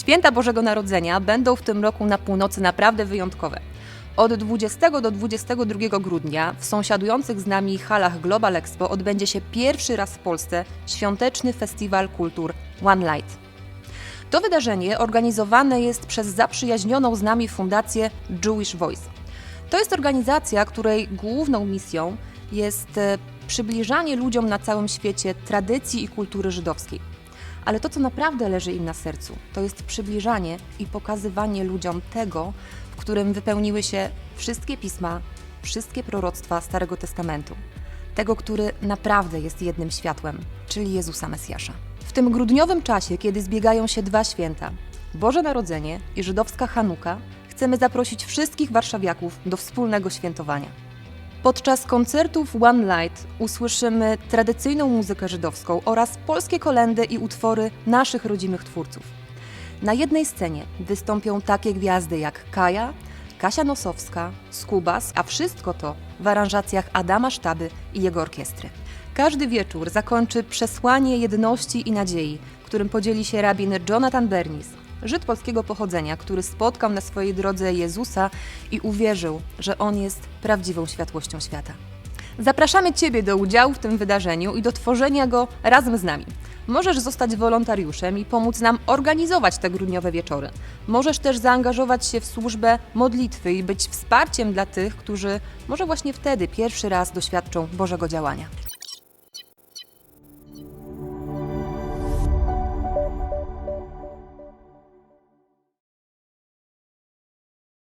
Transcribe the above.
Święta Bożego Narodzenia będą w tym roku na północy naprawdę wyjątkowe. Od 20 do 22 grudnia w sąsiadujących z nami halach Global Expo odbędzie się pierwszy raz w Polsce świąteczny festiwal kultur One Light. To wydarzenie organizowane jest przez zaprzyjaźnioną z nami fundację Jewish Voice. To jest organizacja, której główną misją jest e, przybliżanie ludziom na całym świecie tradycji i kultury żydowskiej. Ale to, co naprawdę leży im na sercu, to jest przybliżanie i pokazywanie ludziom tego, w którym wypełniły się wszystkie pisma, wszystkie proroctwa Starego Testamentu. Tego, który naprawdę jest jednym światłem, czyli Jezusa Mesjasza. W tym grudniowym czasie, kiedy zbiegają się dwa święta Boże Narodzenie i żydowska Hanuka, chcemy zaprosić wszystkich warszawiaków do wspólnego świętowania. Podczas koncertów One Light usłyszymy tradycyjną muzykę żydowską oraz polskie kolendy i utwory naszych rodzimych twórców. Na jednej scenie wystąpią takie gwiazdy jak Kaja, Kasia Nosowska, Skubas, a wszystko to w aranżacjach Adama Sztaby i jego orkiestry. Każdy wieczór zakończy przesłanie jedności i nadziei, którym podzieli się rabin Jonathan Bernis, Żyd polskiego pochodzenia, który spotkał na swojej drodze Jezusa i uwierzył, że On jest prawdziwą światłością świata. Zapraszamy Ciebie do udziału w tym wydarzeniu i do tworzenia go razem z nami. Możesz zostać wolontariuszem i pomóc nam organizować te grudniowe wieczory. Możesz też zaangażować się w służbę modlitwy i być wsparciem dla tych, którzy może właśnie wtedy pierwszy raz doświadczą Bożego działania.